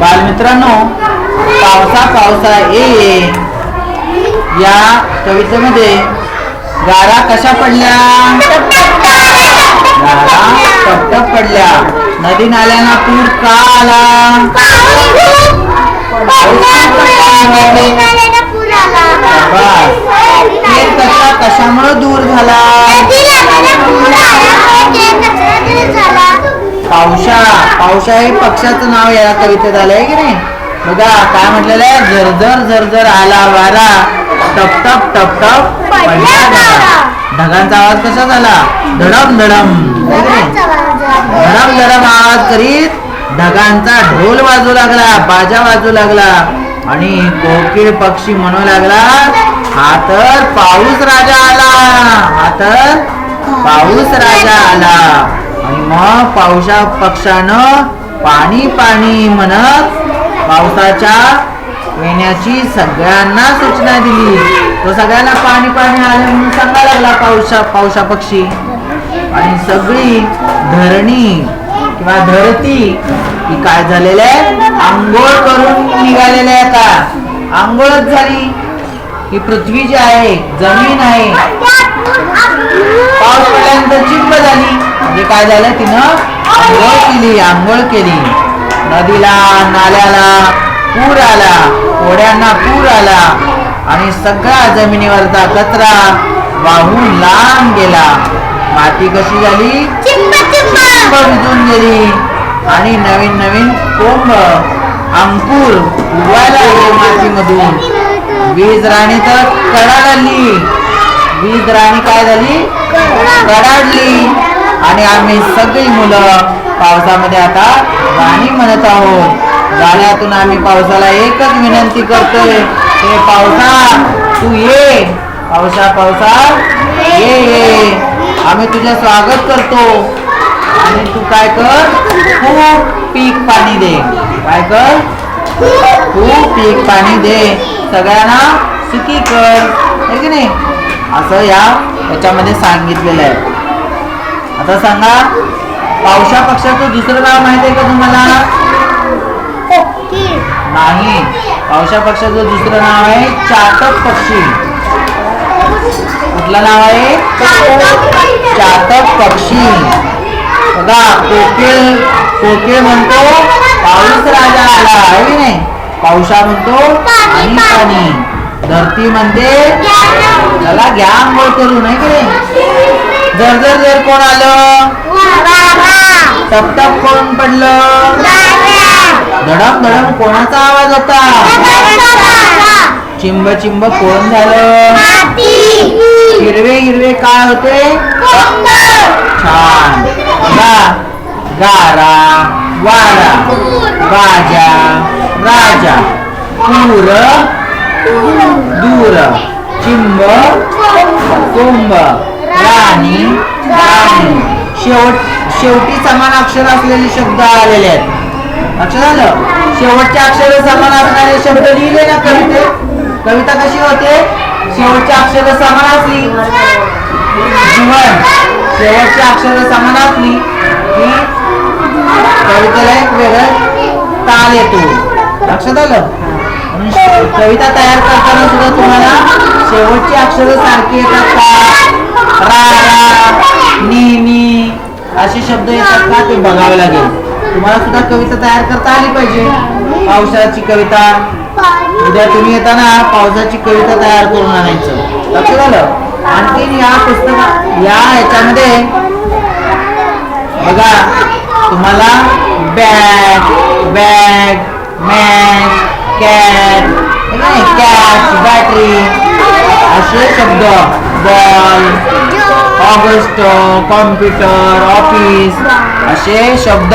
बालमित्रांनो पावसा पावसा ये. ये या कवितेमध्ये गारा कशा पडल्या? गारा टपटप पडल्या. नदी नाल्यांना पूर का आला? बस. ते कशामुळे दूर झाला? पावसा. पावसा हे पक्षाचं नाव या कवितेत आलंय की नाही? बघा काय म्हटलेलं आहे? झरझर झरझर आला वारा. टप टप टप टप. पडला गारा. ढगांचा आवाज कसा झाला? धडम धडम? धडम धडम आवाज करीत ढगांचा ढोल वाजू लागला बाजा वाजू लागला. आणि कोकिळ पक्षी म्हणू लागला हा तर पाऊस राजा आला हा तर पाऊस राजा आला. मग पावसा पक्षानं पाणी पाणी म्हणत पावसाच्या येण्याची सगळ्यांना सूचना दिली. तो सगळ्यांना पाणी पाणी आले म्हणून सांगायला लागला पावसा पावसा पक्षी. आणि सगळी धरणी किंवा धरती ही काय झालेलं आहे? आंघोळ करून निघालेल्या आता. आंघोळच झाली. ही पृथ्वी जी आहे जमीन आहे. पाऊस पडल्यानंतर चिंब झाली. म्हणजे काय झालं? तिनं आंघोळ केली आंघोळ केली. नदीला नाल्याला पूर आला. ओढ्यांना पूर आला. आणि सगळा जमिनीवरचा कचरा वाहून लांब गेला. माती कशी झाली? चिंब भिजून गेली. आणि नवीन नवीन कोंब अंकुर उगवायला मातीमधून. वीज राणी तर कडाडली. वीज राणी काय झाली? कडाडली. आणि आम्ही सगळी मुलं पावसामध्ये आता गाणी म्हणत आहोत. गाण्यातून आम्ही पावसाला एकच विनंती करतोय. हे पावसा तू ये. पावसा पावसा ये ये. आम्ही तुझं स्वागत करतो. आणि तू काय कर? खूप पीक पाणी दे. काय कर? खूप पीक पाणी दे. सगळ्यांना सुखी कर. है की नाही? असं या याच्यामध्ये सांगितलेलं आहे. आता सांगा पावसा पक्षाचं दुसरं नाव माहिती आहे का तुम्हाला? हो. नाही. पावसा पक्षाचं दुसरं नाव आहे चातक पक्षी. कुठलं नाव आहे? चातक पक्षी. बघा कोकिळ कोकिळ म्हणतो पाऊस राजा आला पावसा म्हणतो पाणी पाणी. धरती म्हणते त्याला घ्या आंघोळ करून आहे की नाही जर जर जर कोण आलं टप टप कोण पडलं. धडम धडम कोणाचा आवाज होता? चिंब चिंब कोण झालं? हिरवे हिरवे काय होते? छान. बघा गारा. वारा राजा राजा पूर दूर चिंब कुंभ राणी राणी शेवट शेवटी समान अक्षर असलेले शब्द आलेले आहेत. लक्षात झालं शेवटचे अक्षर समान असणारे शब्द लिहिले ना कविते? कविता कशी होते? शेवटची अक्षर समान असली. जीवन. शेवटची अक्षर समान असली की कवितेला एक वेगळं ताल येतो. लक्षात आलं? कविता तयार करताना सुद्धा तुम्हाला शेवटची अक्षर सारखी येतात का? रा रा नी नी असे शब्द येतात का? ते बघावे लागेल. तुम्हाला सुद्धा कविता तयार करता आली पाहिजे. पावसाची कविता. उद्या तुम्ही येताना पावसाची कविता तयार करून आणायचं. लक्षात आलं? आणखीन या पुस्तका या ह्याच्यामध्ये बघा. तुम्हाला bag bag match cat cat battery असे शब्द. बॉल ऑगस्ट कॉम्प्युटर ऑफ़िस असे शब्द.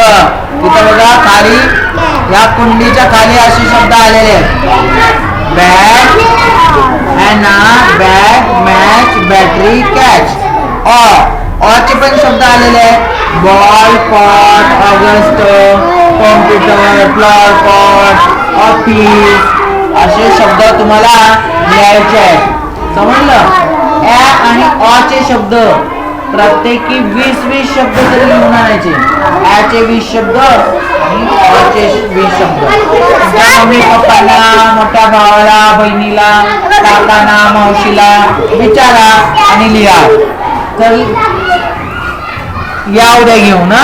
खाली, या कुंडीच्या खाली असे शब्द बॅग अॅना बॅग मॅच बॅटरी कॅच ऑ ऑचे पण शब्द आलेले आहेत. Ball pot August computer floor pot office असे शब्द तुम्हाला लिहायचे आहेत. समजलं? ॲ आणि ऑचे शब्द. प्रत्येकी वीस वीस शब्द तरी लिहून आणायचे. ॲचे वीस शब्द आणि ऑचे वीस शब्द. मम्मी पप्पाला मोठ्या भावाला बहिणीला काकांना मावशीला विचारा आणि लिहा. तर या उद्या घेऊ ना?